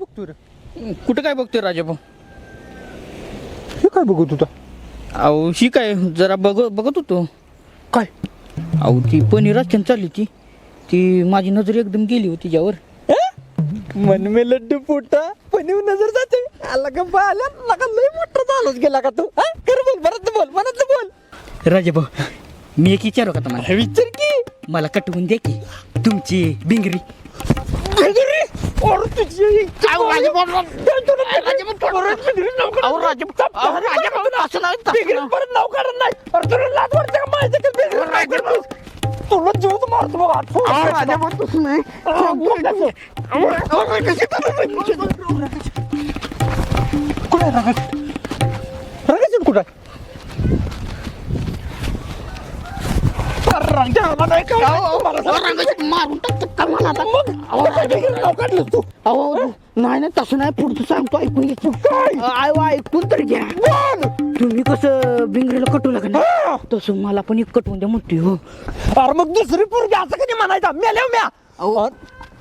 बघतोय रे. कुठं काय बघतोय राजाभाऊ हे काय बघत होता? अहो ही काय जरा बघ बघत होतो. काय? अहो ती पनीर रचन चालली ती. ती माझी नजर एकदम गेली होती तिच्यावर. मन में लड्डू पोटा पनीव नजर जाते. आला का बाला लगा लय मोठा झालोच गेला का तू? हा? कर बोल परत बोल परत बोल. राजाभाऊ मी एक विचारू का तुम्हाला? विचार की. मला कटवून द्या की तुमची बिंगरी. अरे, तुला जीव मारतो बघ मारून तू अहो नाही नाही तसं नाही पुढचं सांगतो ऐकून घेतो. आय ऐकून तर घ्या. तुम्ही कसं बिंगरीला कटवलं का नाही तसं मला पण एक कटवून द्या म्हणते हो. अरे मग दुसरी पोरगी असं कधी म्हणायचा? मेल्या म्या. अहो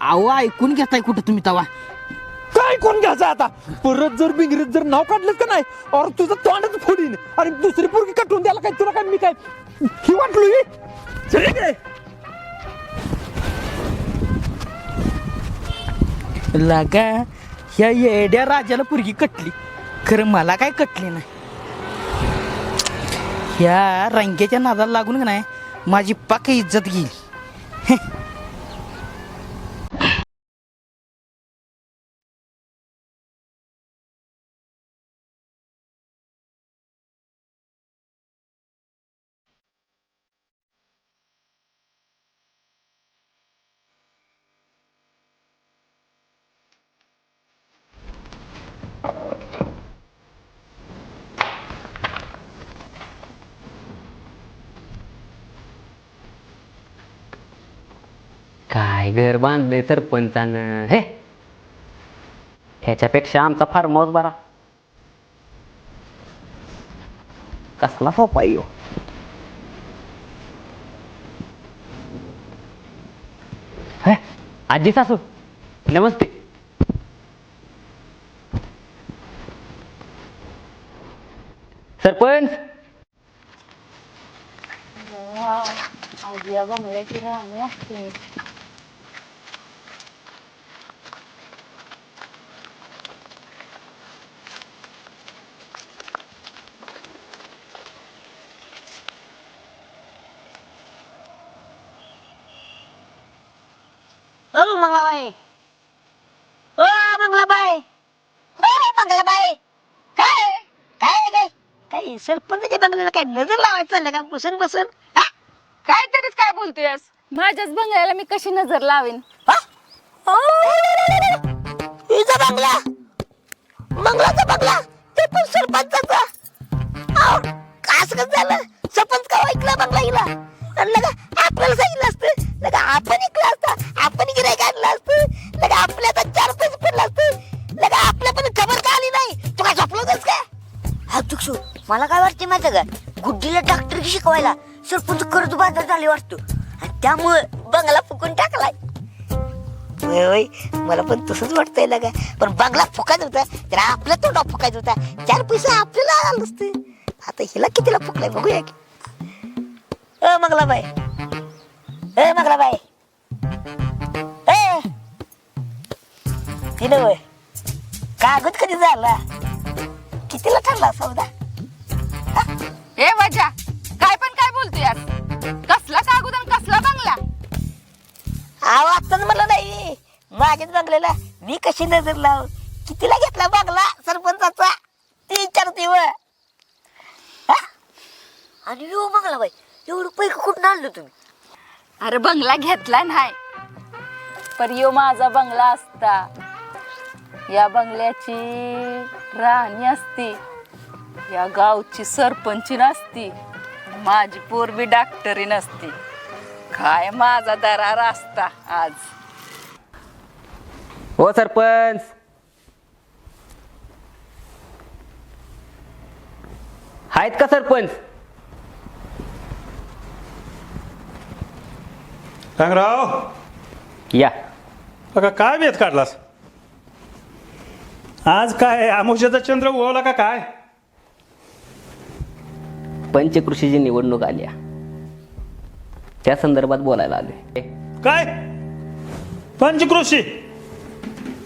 अहो ऐकून घेताय कुठं तुम्ही तवा? काय कोण घ्यायचं आता? परत जर बिंगरीत जर नाव काढलं का नाही? और तुझं तोंडच फोडीन. आणि दुसरी पोरगी कटवून द्यायला काय? तुला काय मी काय ही वाटलो ही. लागा ह्या येड्या राजाला पुरगी कटली. खरं मला काय कटली नाही. ह्या रंग्याच्या नादाला लागून का नाही माझी पाक इज्जत गेली काय घर बांधले सरपंचानं हे? ह्याच्यापेक्षा आमचा फार्म हाऊस बरा. कसला सोपा येऊ आजी सासू नमस्ते. सरपंच! ओ मंगलाबाई. ओ मंगलाबाई. ओ मंगलाबाई. काय? काय काय काय सरपंचाच्या बंगल्याला काय नजर लावायचं चाललं का? बसून बसून. हा? काय तरीच काय बोलतोयस माझ्याच बंगल्याला मी कशी नजर लावेन? हा? ओ, हिचा बंगला. मंगलाचा बंगला. ते पण सरपंचाचा. का असं कसं झालं. सरपंच का ऐकला बंगला हिला? आणि लगा आपल्याला सांगितलं असतं. लगा आपण असतं आपण गिरायक आणलं असतं. लगा आपल्या आता चार पैसे पडलं असतं. लगा आपल्या पण खबर का आली नाही? हा चुकशो मला काय वाटते माहिती का? गुड्डीला डॉक्टर शिकवायला सरपंच कर्ज बाजार झाले वाटतो. आणि त्यामुळे बंगला फुकून टाकलाय. होय मला पण तसंच वाटतंय ना पण बंगला फुकायचा होता तर आपल्या तोंडा फुकायचा होता. चार पैसे आपल्याला आला नसते आता हिला कितीला फुकलाय बघूया की. अ मंगलाबाई. ए मंगलाबाई. ए. तिनं होय. कागद कधी झाला? कितीला ठरला सौदा? ए वजा. काय पण काय बोलतोय आज कसला कागद आणि कसला बंगला? आव आत्ताच मला नाही. माझ्याच बंगल्याला मी कशी नजर लाव? कितीला घेतला बंगला सरपंचाचा? ती विचारते व? आणि यो बंगला बाई एवढं पैक कुठून आणलं तुम्ही? अरे बंगला घेतला नाही. पर यो माझा बंगला असता. या बंगल्याची राणी असती. या गावची सरपंची नसती. माझी पोरबी डॉक्टरी नसती. काय माझा दरार असता आज? हो सरपंच. आहेत का सरपंच? रंगराव या. बघा काय बेत काढलास? आज काय अमुष्याचा चंद्र उगवला का काय? पंचकृषीची निवडणूक आल्या त्या संदर्भात बोलायला आले काय? पंचकृषी?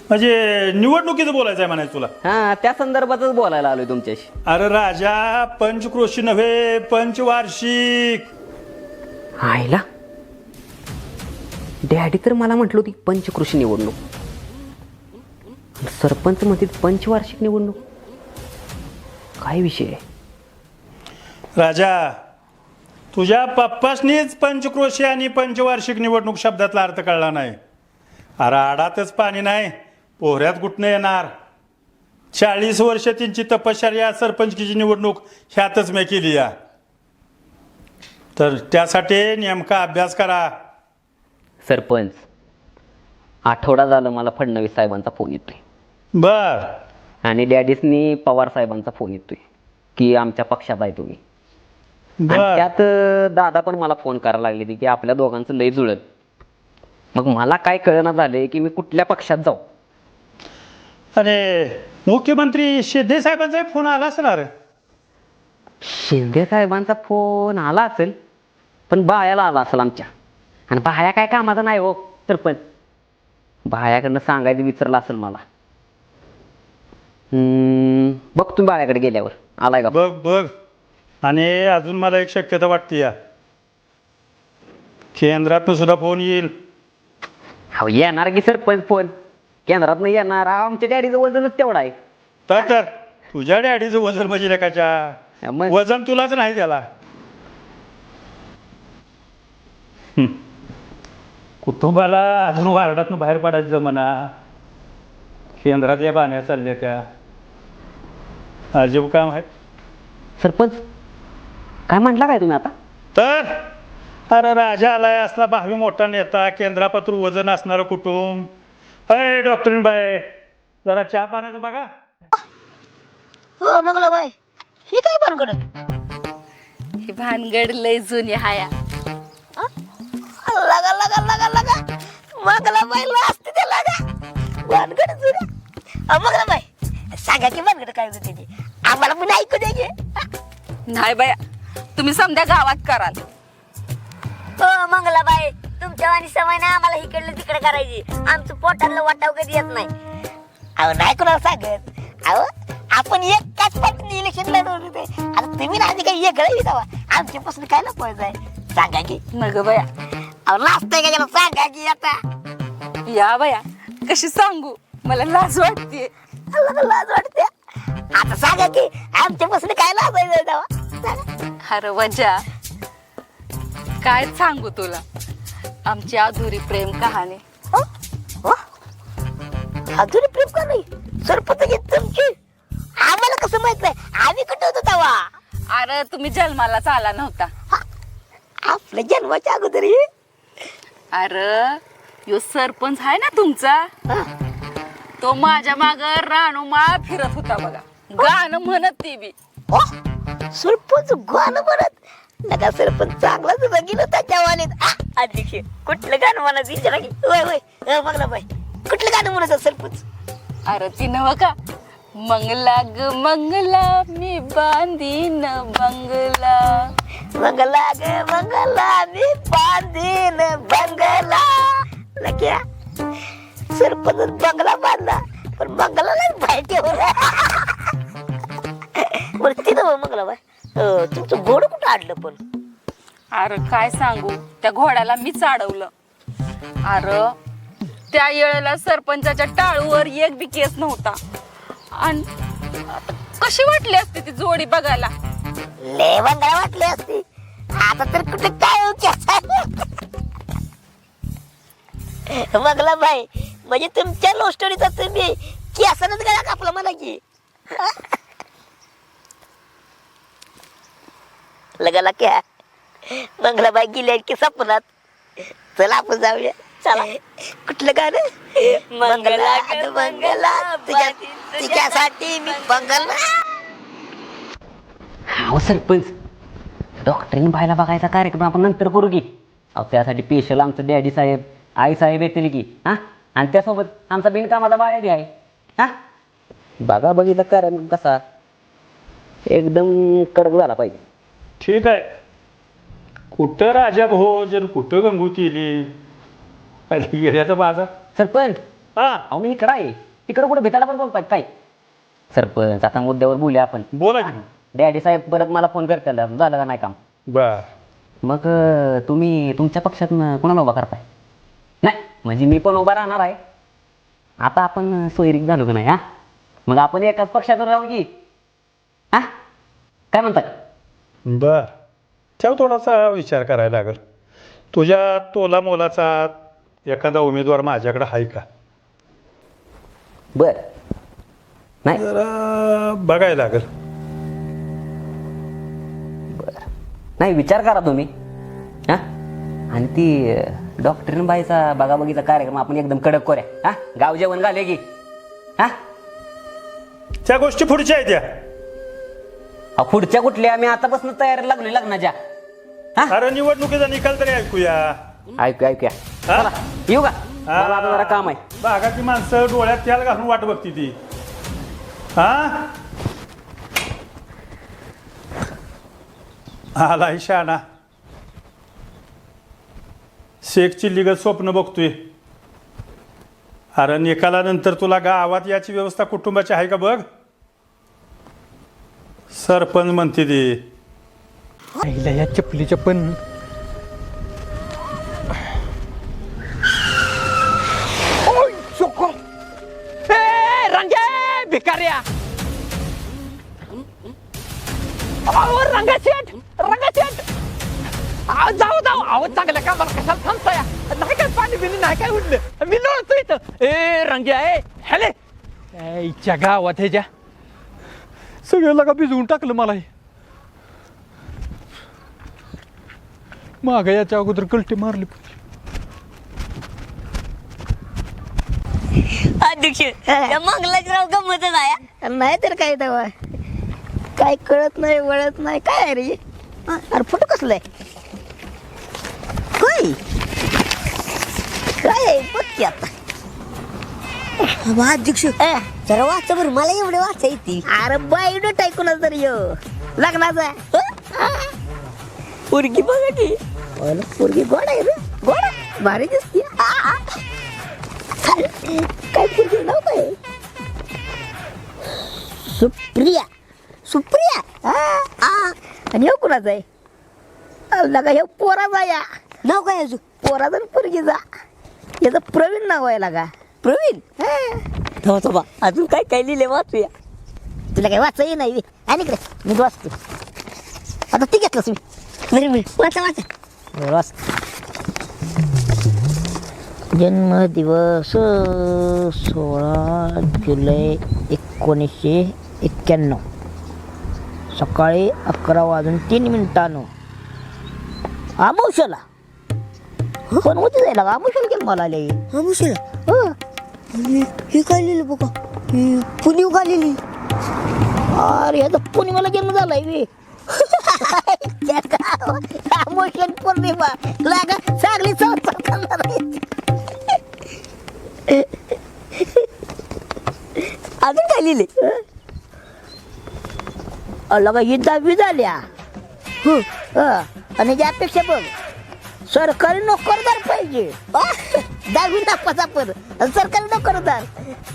म्हणजे निवडणुकीचं बोलायचं आहे म्हणायचं तुला. हा त्या संदर्भातच बोलायला आलोय तुमच्याशी. अरे राजा पंचकृषी नव्हे पंचवार्षिक. आईला डॅडी तर मला म्हटलं होती पंचकृषी निवडणूक. सरपंच म्हणते पंचवार्षिक निवडणूक. काय विषय आहे? राजा तुझ्या पप्पासनीच पंचक्रोशी आणि पंचवार्षिक निवडणूक शब्दातला अर्थ कळला नाही. अरे आडातच पाणी नाही पोहऱ्यात कुठनं येणार. चाळीस वर्ष त्यांची तपश्चर्या सरपंचकीची निवडणूक ह्यातच मी केली या. तर त्यासाठी नेमका अभ्यास करा. सरपंच आठवडा झालं मला फडणवीस साहेबांचा फोन येतोय. बर. आणि डॅडीसनी पवार साहेबांचा फोन येतोय की आमच्या पक्षात आहे तुम्ही. आणि बर. त्यात अं, दादा पण मला फोन करायला लागले की आपल्या दोघांचं लय जुळत. मग मला काय कळना झालंय की मी कुठल्या पक्षात जाऊ? आणि मुख्यमंत्री शिंदे साहेबांचा फोन आला असणार शिंदे साहेबांचा फोन आला असेल पण बायाला आला असेल आमच्या. आणि बाया काय कामाचा नाही हो सरपंच बायाकडनं सांगायचं विचारलं असेल मला. हम्म, बघ तुम्ही बाळ्याकडे गेल्यावर. आलाय का? बघ बघ. आणि अजून मला एक शक्यता वाटते या. केंद्रातनं सुद्धा फोन येईल. हो येणार की सरपंच फोन? केंद्रात नाही येणार. आमच्या डॅडीचं वजनच तेवढा आहे. तर तर. तुझ्या डॅडीचं वजन म्हणजे लेकाच्या. मग? वजन तुलाच नाही त्याला. हं. कुटुंबाला अजून वारडातनं बाहेर पडायचं म्हणा. केंद्रातल्या बाण्या चालल्या त्या. अजीब काम आहे सरपंच काय म्हटला काय तुम्ही आता? तर? अरे राजा आलाय असला भावी मोठा नेता केंद्रापत्र वजन असणारं कुटुंब. अय डॉक्टरीन बाय जरा चहा पाण्याचं बघा. हो मंगला बाई. ही काय भानगड? ही भानगड लय जुनी हाया. लगा लगा लगा लगा. मंगला बाईला असते ते लगा. भानगड जुन्या मंगला बाई सांगा की भानगड काय होती त्याची आम्हाला पण ऐकू दे की. नाही बाया तुम्ही समध्या गावात कराल. हो मंगला बाई तुमच्या आणि सवय नाही आम्हाला इकडलं तिकडे करायची. आमचं पोटातलं वाटाव कधी येत नाही. अहो नाही कोणाला सांगत. अहो आपण एक काच पाठवून इलेक्शन लढवलं होते आता तुम्ही ना आधी काही वेगळं विधावा आमच्यापासून काय लपवायचं आहे सांगा की. नग बया लाजतंय का त्याला सांगा की आता. या बया कशी सांगू? मला लाज वाटते लाज वाटते. आता सांगा की आमच्यापासून काय लाजायचं तेव्हा. अरे वजा काय सांगू तुला? आमची अधुरी प्रेम कहाणी? अजून प्रेम का नाही सरपंच घेत तुमची? आम्हाला कसं माहीत नाही? आम्ही कुठं होतो तेव्हा? अरे तुम्ही जन्मालाच आला नव्हता. आपल्या जन्माच्या अगोदर. अरे यो सरपंच आहे ना तुमचा? तो माझ्या माग राणूमा फिरत होता बघा. गाणं म्हणत ती बी? सरपंच गाणं म्हणत? लगा सरपंच चांगलाच रंगील त्याच्या वालीत अध्यक्ष कुठलं गाणं म्हणायचं विचारा की? होय होय बघला बाई. कुठलं गाणं म्हणायचं सरपंच? अरे ती नव का? मंगला ग मंगला मी बांधीन बंगला. मंगला ग मंगला मी बांधीन बंगला. लग्या सरपंच बंगला बांधला पण बंगलालाच बाहेर ठेवला. बरं तिथं मंगला बाय तुमचं गोड कुठं आणलं पण? अरे काय सांगू त्या घोड्याला मीच अडवलं. अरे त्या येळेला सरपंचाच्या टाळूवर एक बी केस नव्हता. आणि कशी वाटली असते ती जोडी बघायला? लय बंगला वाटली असती. आता तर कुठे काय हो बंगला बाई म्हणजे तुमच्या लव्ह स्टोरीचा तुम्ही केसानच गळा कापला मला की. लगाला क्या मंगलाबाई गेल्या की सपनात. चला आपण जाऊया. चला. कुठलं गाणं? मंगला ग मंगला तुझ्या तुझ्यासाठी मी बंगला हा सरपंच. डॉक्टरीन बायला बघायचा कार्यक्रम आपण नंतर करू की. अहो त्यासाठी स्पेशल आमचं डॅडी साहेब आई साहेब येतील की हां? आणि त्यासोबत आमचा बिनकामाचा बाया बी आहे हां? बघा बघितलं कार्यक्रम कसा? एकदम कडक झाला पाहिजे. ठीक आहे. कुठं राजा भोज आणि कुठं गंगूती बाजार सरपंच. हा. अहो मी इकडं आहे. तिकडं कुठं भेटायला पण बोलताय काय? सरपंच आता मुद्द्यावर बोलूया आपण. बोला की. डॅडी साहेब परत मला फोन करतील. झालं का नाही काम? बर. मग अं, तुम्ही तुमच्या पक्षात कोणाला उभा करताय? नाही म्हणजे मी पण उभा राहणार आहे. आता आपण सोयरीक झालो का नाही हा? मग आपण एकाच पक्षातून राहू की. हा? काय म्हणतात बर. ठेव थोडासा विचार करायला लागेल. तुझ्या तोला मोलाचा एखादा उमेदवार माझ्याकडे आहे का? बर. नाही. जरा बघायला लागेल. नाही विचार करा तुम्ही. हा? आणि ती डॉक्टरीन बाईचा बघाबघीचा कार्यक्रम आपण एकदम कडक करूया. हा? गाव जेवण घाले की. हा? त्या गोष्टी पुढच्या आहेत त्या अहो, पुढच्या कुठल्या? आम्ही आतापासून तयारी लागलोय लग्नाच्या. हा? अरे निवडणुकीचा निकाल तरी ऐकूया. ऐकूया ऐकूया हा? चला येऊ का? मला आता जरा काम आहे. बागाची माणसं डोळ्यात त्याला घालून वाट बघती ती. हा? आला शाणा. शेख चिल्लीगत स्वप्न बघतोय. अरे निकालानंतर तुला गावात याची व्यवस्था कुटुंबाची आहे का बघ? सरपंच म्हणते ती. आईला या चपलीच्या पण अहो चांगल्या कामाला कशाला थांबताय? नाही काय पाणी बिनी नाही काय उडलं मी लोळतो इथं. ए रंग्या ए हॅले. इच्छा गावात ह्याच्या सगळं लगा भिजवून टाकलं मला हे. माग याच्या अगोदर कलटी मारली अध्यक्ष त्या मंगलाजीराव गमत आहे नाही तर काय तेव्हा? काय कळत नाही वळत नाही काय आहे रे? अरे फोटो कसलाय काय काय बघ की आता अध्यक्ष जरा वाचा बरं मला एवढे वाचा येते अरे बाईड टाकूनच तर यो लग्नाचा पोरगी बघा की. पोरगी गोड आहे रे. गोड? भारी दिसते. काय पोरगी नाव काय सुप्रिया. सुप्रिया. आणि हे कुणाचं आहे? लगा हे पोराचा या नाव काय अजून? पोराचा आणि पोरगीचा. याचं प्रवीण नाव आहे लगा. प्रवीण? हा. थांबा अजून काय काय लिहिले वाचूया तुला काय वाचाही नाही बे. आणि इकडे. मी वाचतो. आता ती घेतलंस मी. बरे मी. वाचा वाचा. बरं, वाच. जन्मदिवस सोळा जुलै एकोणीसशे एक्क्याण्णव. सकाळी अकरा वाजून तीन मिनिटानं. आमुषाला पण होती जायला आमुषाला केलं मला आले आमुषाला? हे. काय लिहिलं बघा. ही पुणीव का लिहिली अरे पुणे मला जन्म झालाय बे. मोशन पौर्णिमा लागा चांगली करणार. अजून काय लिहिले? अला ही दहावी झाल्या. हं, हं. आणि यापेक्षा बघ. सरकारी नोकरदार पाहिजे. दहावी नापास आपण. आणि सरकारी नोकरदार.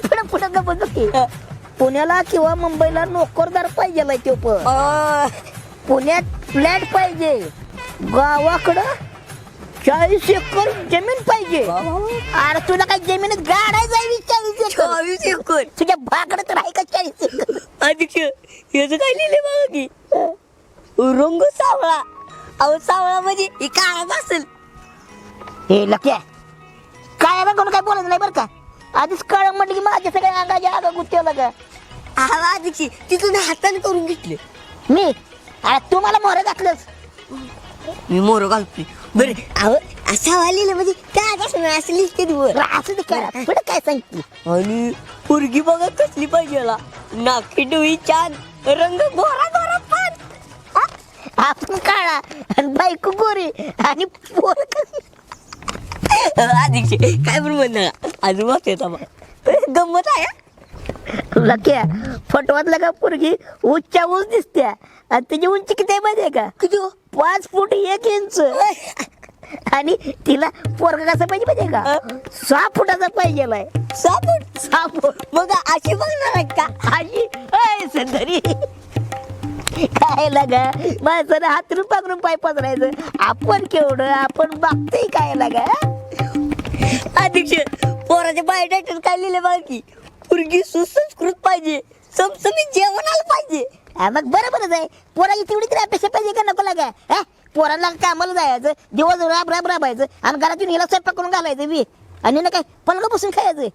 पुढे पुढे गमत पुण्याला किंवा मुंबईला नोकरदार पाहिजे तो पण. पुण्यात फ्लॅट पाहिजे. गावाकडं चाळीस एकर जमीन पाहिजे. अरे तुला काय जमीन गाडाय जावी चाळीस एकर? चाळीस एकर? तुझ्या भाकडे तर आहे का चाळीस एकर? अध्यक्ष याचं काय लिहिले बघा की? रंग सावळा. अहो सावळा म्हणजे ही काळाच असेल. हे लक्या. काय रंग काय बोलायचं नाही बरं का? आधीच काळ म्हटलं की माझ्या सगळ्या अंगाच्या आगा गुत्त्याला का अध्यक्ष तिथून हाताने करून घेतले. मी? अरे तुम्हाला मोहर घातलंच मी मोर घालतोय. बरं अहो असा वालेलं म्हणजे काय कसं असं लिहिते वर असं ते काय पुढे काय सांगते? आणि पोरगी बघा कसली पाहिजे नाकी डोळी छान रंग गोरा गोरा? आपण काळा आणि बायको गोरी आणि पोर अध्यक्ष काय पण अजून वाचते गंमत आहे लक्या फोटोतला का पोरगी? उच्चा उंच दिसत्या. आणि त्याची उंची किती आहे माहिती आहे का? किती पाच फूट एक इंच. आणि तिला पोरगा कसं पाहिजे माहितीये का? सहा फुटाचा पाहिजे सहा फूट? सहा फूट. मग अशी बघणार का? अशी? सुंदरी. काय लागा माणसानं हातरून पाकडून पाय पसरायचं. आपण केवढं आपण बघतोय काय लागा अध्यक्ष पोराच्या बायोडाटात काय लिहिले बाकी पुरगी पोरगी सुसंस्कृत पाहिजे समसमीत जेवण आलं पाहिजे. हा, मग बरोबरच आहे. पोराची तेवढी तरी अपेक्षा पाहिजे का नको लागा? हा पोराला कामाला जायचं दिवस राब राब राबायचं आणि घरातून हिला स्वयंपाक करून घालायचं बी. आणि ना काय पलंग बसून खायचं.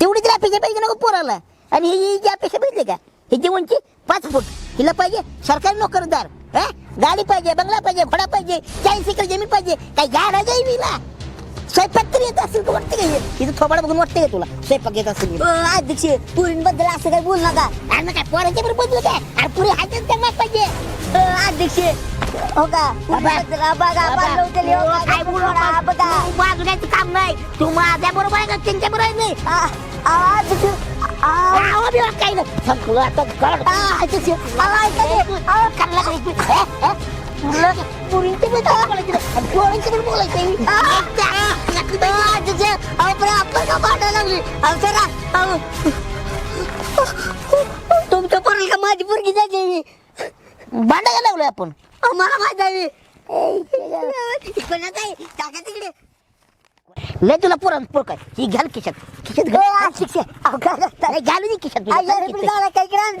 तेवढी तरी अपेक्षा पाहिजे नको पोराला. आणि ही जी अपेक्षा पाहिजे का? हिची उंची पाच फूट. हिला पाहिजे सरकारी नोकरदार हा? गाडी पाहिजे बंगला पाहिजे घोडा पाहिजे चाळीस एकर जमीन पाहिजे. काय गाडा जाईल हिला स्वयंपाक तरी येत असेल का वाटतं का इथं थोबाड बघून वाटतं का तुला? स्वयंपाक येत असेल अध्यक्ष पुरींबद्दल असं काय बोल नका. अरे काय पोराच्या बरोबर बोललो काय अरे पुरी हातात त्यांना पाहिजे. अध्यक्ष हो का? बघा बाजूण्याचं काम नाही. तू माझ्या बरोबर आहे का? त्यांच्या बरोबर नाही काही नाही संपलं आता गड. तुला पुरींचे पण काय बोलायचं नाही, आणि पोरांचे पण बोलायचं आहे. आपण का भांडायला लागली अहो, जरा, अहो. तुमच्या पोराला का माझी पोरगी जायची मी भांडायला लागलोय आपण मला माहीत आहे काय टाका तिकडे लय तुला पुरण पोर काय ही घाल खिशात. खिशात घाल. शिक्षक घालू दे खिशात तुला.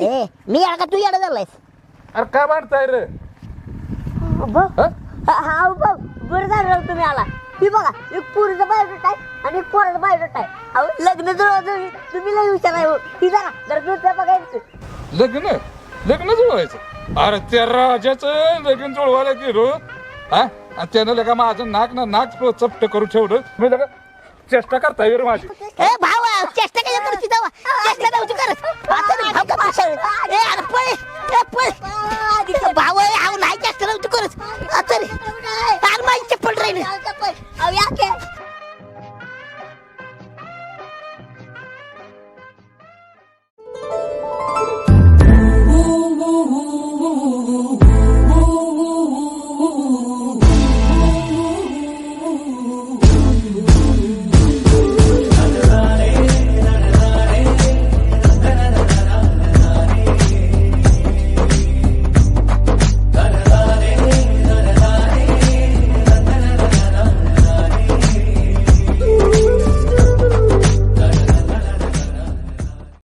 ए, मी अडका तू येडा झालायस. अरे काय मानताय रे? हा? बरं झालं राव तुम्ही आला. ती बघा एक पुरीचा बायोडेट आहे आणि एक पोराचा बायोडेट आहे. अहो लग्न जुळवलं तुम्ही लय हुशार आहे हो. ही जरा जरा दुसऱ्या बघायचं. लग्न? लग्न जुळवायचं? अरे त्या राजाचं लग्न जुळवायला गेलो. हा? आणि त्यानं लगा माझं नाक ना नाक चपट करू ठेवलं. मी लगा चेष्टा करता येईल माझी. ए भावा चेष्टा केली तर तिथं वा. चेष्टा नव्हती नाही भाव का पाशाळ? ए अरे पळ ए पळ. भावा हा नाही चेष्टा नव्हती करत. आता रे. अरे माझी चप्पल राहिली.